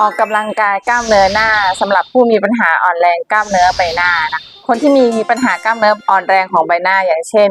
ออกกำลังกายกล้ามเนื้อหน้าสำหรับผู้มีปัญหาอ่อนแรงกล้ามเนื้อใบหน้านะคนที่มีปัญหากล้ามเนื้ออ่อนแรงของใบหน้าอย่างเช่น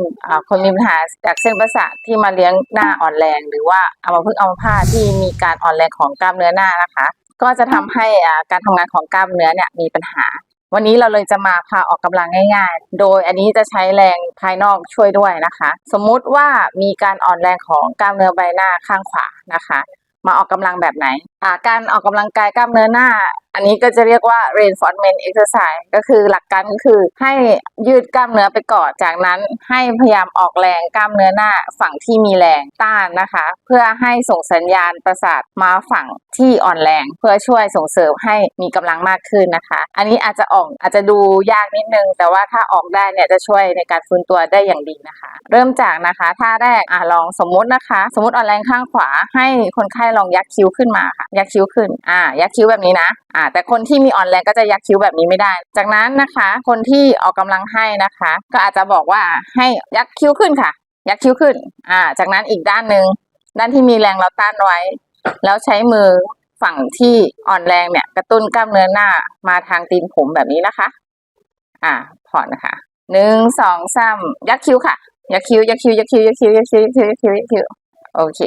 คนมีปัญหาจากเส้นประสาทที่มาเลี้ยงหน้าอ่อนแรง หรือว่าอัมพฤกษ์อัมพาตที่มีการอ่อนแรงของกล้ามเนื้อหน้านะคะ ก็จะทำให้อ่าการทำงานของกล้ามเนื้อเนี่ยมีปัญหา วันนี้เราเลยจะมาพาออกกำลังง่าย ๆ โดยอันนี้จะใช้แรงภายนอกช่วยด้วยนะคะ สมมุติว่ามีการอ่อนแรงของกล้ามเนื้อใบหน้าข้างขวานะคะ มาออกกำลังแบบไหนาการออกกำลังกายกล้ามเนื้อหน้า อันนี้ก็จะเรียกว่า reinforcement exercise ก็คือหลักการก็คือให้ยืดกล้ามเนื้อไปก่อน จากนั้นให้พยายามออกแรงกล้ามเนื้อหน้าฝั่งที่มีแรงต้านนะคะ เพื่อให้ส่งสัญญาณประสาทมาฝั่งที่อ่อนแรง เพื่อช่วยส่งเสริมให้มีกำลังมากขึ้นนะคะ อันนี้อาจจะออกอาจจะดูยากนิดนึง แต่ว่าถ้าออกได้เนี่ยจะช่วยในการฟื้นตัวได้อย่างดีนะคะ เริ่มจากนะคะท่าแรกอะลองสมมุตินะคะ สมมติอ่อนแรงข้างขวาให้คนไข้ให้ลองยักคิ้วขึ้นมาค่ะ ยักคิ้วขึ้น อ่า ยักคิ้วแบบนี้นะ อ่า แต่คนที่มีอ่อนแรงก็จะยักคิ้วแบบนี้ไม่ได้ จากนั้นนะคะ คนที่ออกกำลังให้นะคะ ก็อาจจะบอกว่าให้ยักคิ้วขึ้นค่ะ ยักคิ้วขึ้น อ่า จากนั้นอีกด้านหนึ่งด้านที่มีแรงเราต้านไว้ แล้วใช้มือฝั่งที่อ่อนแรงเนี่ย กระตุ้นกล้ามเนื้อหน้ามาทางตีนผมแบบนี้นะคะ อ่า ผ่อนค่ะหนึ่งสองสามยักคิ้วค่ะยักคิ้วยักคิ้วยักคิ้วยักคิ้วยักคิ้วยักคิ้วยักคิ้วโอเค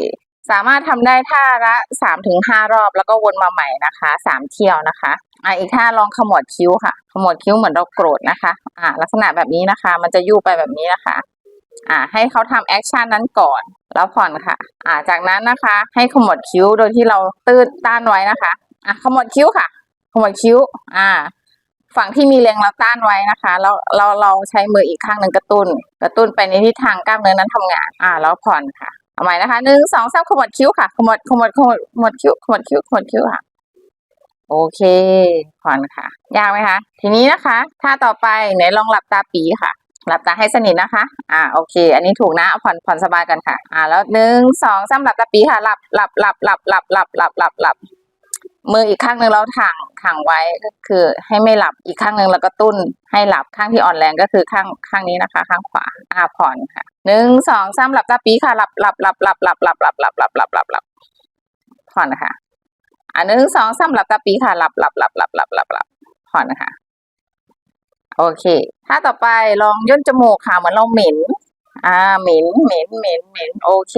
สามารถทำได้ท่าละสามถึงห้ารอบแล้วก็วนมาใหม่นะคะสามเที่ยวนะคะอะอีกท่าลองขมวดคิ้วค่ะ ขมวดคิ้วเหมือนเราโกรธนะคะ อ่าลักษณะแบบนี้นะคะ มันจะยู่ไปแบบนี้นะคะ อ่าให้เขาทำแอคชั่นนั้นก่อนแล้วผ่อนค่ะ อ่าจากนั้นนะคะ ให้ขมวดคิ้วโดยที่เราตื้นต้านไว้นะคะ อะขมวดคิ้วค่ะ ขมวดคิ้ว อ่า ฝั่งที่มีแรงเราต้านไว้นะคะแล้วเราเราใช้มืออีกข้างหนึ่งกระตุ้น กระตุ้นไปในทิศทางกล้ามเนื้อนั้นทำงาน อ่าแล้วผ่อนค่ะ เอาใหม่นะคะหนึ่งสองสามขมวดคิ้วค่ะ ขมวดขมวดขมวดขมวดคิ้วขมวดคิ้วขมวดคิ้วค่ะ โอเคผ่อนค่ะ ยากไหมคะ ทีนี้นะคะท่าต่อไปไหนลองหลับตาปีค่ะ หลับตาให้สนิทนะคะ อ่าโอเค อันนี้ถูกนะเอาผ่อนผ่อนสบายกันค่ะ อ่า แล้วหนึ่งสองสามหลับตาปีค่ะ หลับหลับหลับหลับหลับหลับหลับหลับหลับ มืออีกข้างหนึ่งเราถ่างถ่างไว้ก็คือให้ไม่หลับอีกข้างหนึ่งเราก็ตุ้นให้หลับข้างที่อ่อนแรงก็คือข้างข้างนี้นะคะ ข้างขวาอ่าผ่อนค่ะหนึ่งสองสามหลับตาปีค่ะหลับหลับหลับหลับหลับหลับหลับหลับหลับหลับหลับหลับผ่อนค่ะอ่าหนึ่งสองสามหลับตาปีค่ะหลับหลับหลับหลับหลับหลับหลับผ่อนค่ะ โอเค ถ้าต่อไปลองย่นจมูกค่ะเหมือนเราเหม็น อ่าเหม็นเหม็นเหม็นเหม็นโอเค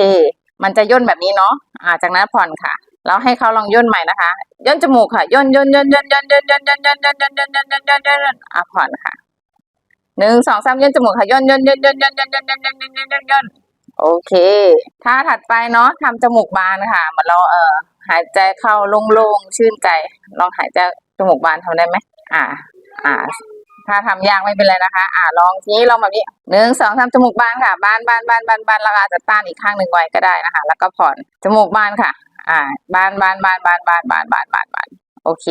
มันจะย่นแบบนี้เนาะอ่าจากนั้นผ่อนค่ะ แล้วให้เขาลองย่นใหม่นะคะย่นจมูกค่ะย่นย่นย่นย่นย่นย่นย่นย่นย่นย่นย่นย่นย่นย่นย่นย่นย่นอะผ่อนค่ะหนึ่งสองสามย่นจมูกค่ะย่นย่นย่นย่นย่นย่นย่นย่นย่นย่นย่นย่นย่นโอเคถ้าถัดไปเนาะทำจมูกบานค่ะเหมือนเราเอ่อหายใจเข้าโล่งๆชื่นใจ ลองหายใจจมูกบานทำได้ไหมอ่า อ่า ถ้าทำยากไม่เป็นไรนะคะ อ่าลองทีนี้ลองแบบนี้หนึ่งสองสามจมูกบานค่ะบานบานบานบานบานแล้วก็อาจจะต้านอีกข้างหนึ่งไว้ก็ได้นะคะ แล้วก็ผ่อนจมูกบานค่ะ อ่าบานบานบานบานบานบานบานบานบานโอเค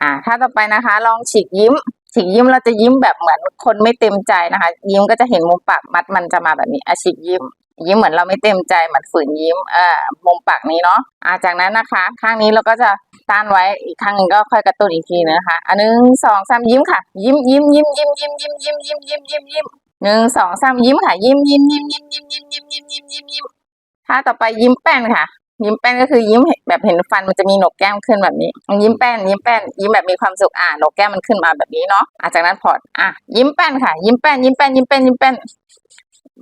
อ่า ถ้าต่อไปนะคะ ลองฉีกยิ้ม ฉีกยิ้มเราจะยิ้มแบบเหมือนคนไม่เต็มใจนะคะ ยิ้มก็จะเห็นมุมปากมัดมันจะมาแบบนี้อะฉีกยิ้ม ยิ้มเหมือนเราไม่เต็มใจเหมือนฝืนยิ้มเอ่อมุมปากนี้เนาะอ่าจากนั้นนะคะ ข้างนี้เราก็จะต้านไว้อีกข้างหนึ่งก็ค่อยกระตุ้นอีกทีนะคะอันหนึ่งสองสามยิ้มค่ะ ยิ้มยิ้มยิ้มยิ้มยิ้มยิ้มยิ้มยิ้มยิ้มยิ้มยิ้มหนึ่งสองสามยิ้มค่ะ ยิ้มยิ้มยิ้มยิ้มยิ้มยิ้มยิ้มยิ้มยิ้มยิ้มยิ้มถ้าต่อไปยิ้มแป้นค่ะ ยิ้มแป้นก็คือยิ้มแบบเห็นฟันมันจะมีหนกแก้มขึ้นแบบนี้ ยิ้มแป้น ยิ้มแป้น ยิ้มแบบมีความสุขอ่าหนกแก้มมันขึ้นมาแบบนี้เนาะอ่าจากนั้นพอดอะยิ้มแป้นค่ะ ยิ้มแป้นยิ้มแป้นยิ้มแป้นยิ้มแป้น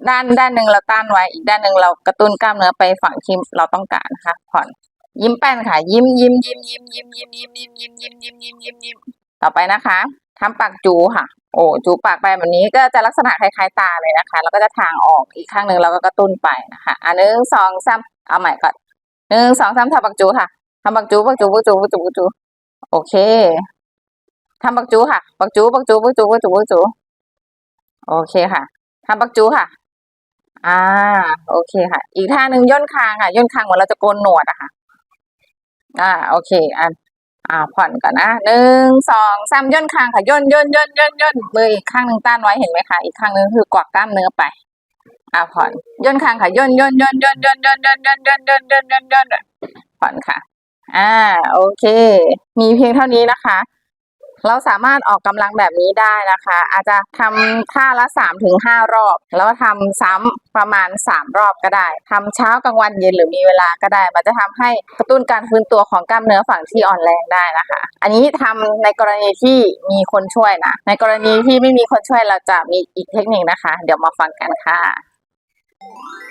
ด้านด้านหนึ่งเราต้านไว้อีกด้านหนึ่งเรากระตุ้นกล้ามเนื้อไปฝั่งที่เราต้องการนะคะผ่อนยิ้มแป้นค่ะ ยิ้มยิ้มยิ้มยิ้มยิ้มยิ้มยิ้มยิ้มยิ้มยิ้มยิ้มยิ้มยิ้มยิ้มต่อไปนะคะทำปากจูค่ะ โอ้จูปากไปแบบนี้ก็จะลักษณะคล้ายๆตาเลยนะคะ แล้วก็จะทางออกอีกข้างหนึ่งเราก็กระตุ้นไปนะคะอะหนึ่งสองสามเอาใหม่ก่อน หนึ่งสองสามทำปากจูค่ะทำปากจูปากจูปากจูปากจูปากจู โอเคทำปากจูค่ะปากจูปากจูปากจูปากจูปากจู โอเคค่ะทำปากจูค่ะ อ่า โอเคค่ะ อีกท่าหนึ่งย่นคางค่ะ ย่นคางเหมือนเราจะโกนหนวดอะค่ะ อ่า โอเคอะอ่า ผ่อนก่อนนะหนึ่งสองสามย่นคางค่ะ ย่นย่นย่นย่นย่นมืออีกข้างหนึ่งต้านไว้เห็นไหมคะ อีกข้างหนึ่งคือกวักกล้ามเนื้อไป อ่าผ่อนย่นคางค่ะย่นย่นย่นย่นย่นย่นย่นย่นย่นย่นย่นย่นย่นผ่อนค่ะ อ่า โอเค มีเพียงเท่านี้นะคะ เราสามารถออกกำลังแบบนี้ได้นะคะ อาจจะทำท่าละ3ถึง5รอบ แล้วทำซ้ำประมาณ3รอบก็ได้ทำเช้ากลางวันเย็นหรือมีเวลาก็ได้ มันจะทำให้กระตุ้นการฟื้นตัวของกล้ามเนื้อฝั่งที่อ่อนแรงได้นะคะ อันนี้ทำในกรณีที่มีคนช่วยนะ ในกรณีที่ไม่มีคนช่วยเราจะมีอีกเทคนิคนะคะ เดี๋ยวมาฟังกันค่ะ you